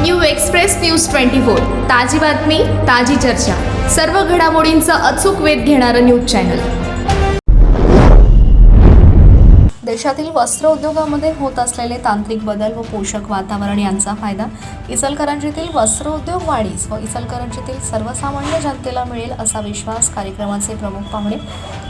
New express news twenty four. ताजी बातमी ताजी चर्चा. सर्व घडामोडींचा अचूक वेध घेणारं न्यूज चॅनल. देशातील वस्त्र उद्योगामध्ये होत असलेले तांत्रिक बदल व पोषक वातावरण यांचा फायदा इचलकरंजीतील वस्त्र उद्योग वाढीस व इचलकरंजीतील सर्वसामान्य जनतेला मिळेल असा विश्वास कार्यक्रमाचे प्रमुख पाहुणे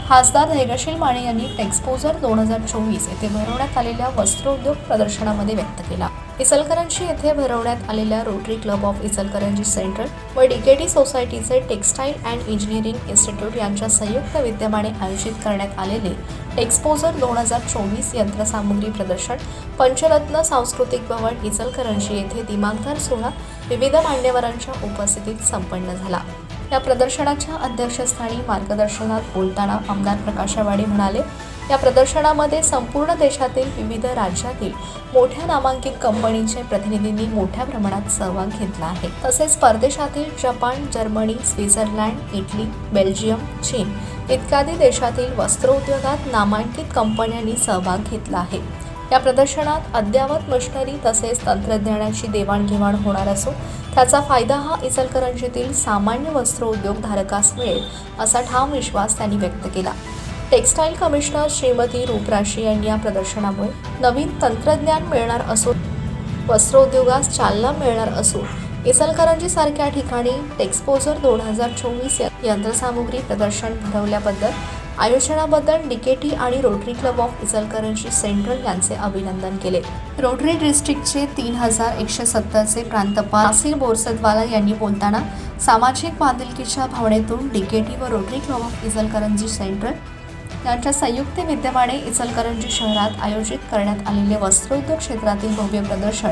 खासदार धैर्यशील माने यांनी टेक्सपोजर दोन हजार चोवीस येथे भरवण्यात आलेल्या वस्त्रोद्योग प्रदर्शनामध्ये व्यक्त केला. इचलकरंजी येथे भरवण्यात आलेल्या Rotary Club of Ichalkaranji central व डीकेटी सोसायटीचे टेक्स्टाईल अँड इंजिनिअरिंग इन्स्टिट्यूट यांच्या संयुक्त विद्यमाने आयोजित करण्यात आलेले एक्सपोजर दोन हजार चोवीस यंत्रसामुग्री प्रदर्शन पंचरत्न सांस्कृतिक भवन इचलकरंजी येथे दिमागदार सोहळा विविध मान्यवरांच्या उपस्थितीत संपन्न झाला. या प्रदर्शनाच्या अध्यक्षस्थानी मार्गदर्शनात बोलताना आमदार प्रकाश आवाडे म्हणाले या प्रदर्शनामध्ये संपूर्ण देशातील विविध राज्यातील मोठ्या नामांकित कंपनीचे प्रतिनिधींनी मोठ्या प्रमाणात सहभाग घेतला आहे. तसेच परदेशातील Japan Germany Switzerland Italy Belgium चीन इत्यादी देशातील वस्त्रोद्योगात नामांकित कंपन्यांनी सहभाग घेतला आहे. या प्रदर्शनात अद्ययावत मशिनरी तसेच तंत्रज्ञानाची देवाणघेवाण होणार असून त्याचा फायदा हा इचलकरंजीतील सामान्य वस्त्र धारकास मिळेल असा ठाम विश्वास त्यांनी व्यक्त केला. टेक्स्टाईल कमिशनर श्रीमती रूपराशी यांनी या प्रदर्शनामुळे नवीन तंत्रज्ञान मिळणार असून वस्त्रोद्योगास चालना मिळणार असून इचलकरंजी सारख्या ठिकाणी टेक्सपोजर दोन हजार चोवीस यंत्रसामुग्री प्रदर्शन भरवल्याबद्दल आयोजनाबद्दल डिकेटी आणि Rotary club of Ichalkaranji central यांचे अभिनंदन केले. रोटरी डिस्ट्रिक्टचे तीन हजार एकशे सत्तरचे प्रांतपाल नासिर बोरसदवाला यांनी बोलताना सामाजिक बांधिलकीच्या भावनेतून डीकेटी व Rotary club of Ichalkaranji central यांच्या संयुक्त विद्यमाने इचलकरंजी शहरात आयोजित करण्यात आलेले वस्त्रोद्योग क्षेत्रातील भव्य प्रदर्शन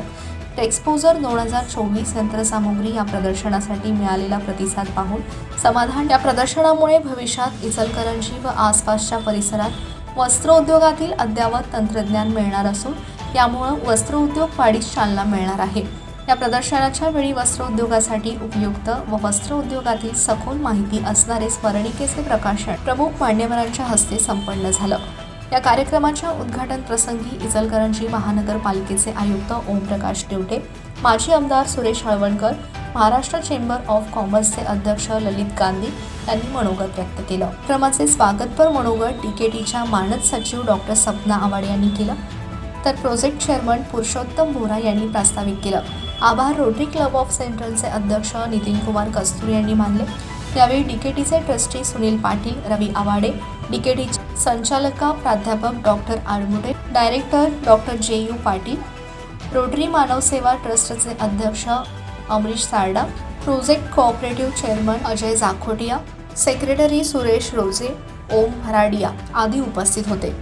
टेक्सपोजर दोन हजार चोवीस यंत्रसामुग्री या प्रदर्शनासाठी मिळालेला प्रतिसाद पाहून समाधान. या प्रदर्शनामुळे भविष्यात इचलकरंजी व आसपासच्या परिसरात वस्त्रोद्योगातील अद्ययावत तंत्रज्ञान मिळणार असून यामुळं वस्त्रोद्योग वाढीस चालना मिळणार आहे. या प्रदर्शनाच्या वेळी वस्त्रोद्योगासाठी उपयुक्त व वस्त्रोद्योगातील सखोल माहिती असणारे स्मरणिकेचे प्रकाशन प्रमुख मान्यवरांच्या हस्ते संपन्न झालं. या कार्यक्रमाच्या उद्घाटन प्रसंगी इचलकरंजी महानगरपालिकेचे आयुक्त ओमप्रकाश दिवटे माजी आमदार सुरेश हळवणकर महाराष्ट्र चेंबर ऑफ कॉमर्सचे अध्यक्ष ललित गांधी यांनी मनोगत व्यक्त केलं. क्रमाचे स्वागतपर मनोगत डीकेटीच्या मानद सचिव डॉक्टर सपना आवाडे यांनी केलं. तर प्रोजेक्ट चेअरमन पुरुषोत्तम बोरा यांनी प्रास्ताविक केलं. आभार रोटरी क्लब ऑफ सेंट्रलचे अध्यक्ष नितीन कुमार कस्तुरी यांनी मानले. यावेळी डीकेटीचे ट्रस्टी सुनील पाटील रवी आवाडे डीकेटी संचालका प्राध्यापक doctor Admude director doctor J U Patil Rotary Manav Seva ट्रस्टचे अध्यक्ष Amrish Sarda project cooperative chairman Ajay Jakhotia secretary Suresh Roje Om Bharadia आदी उपस्थित होते.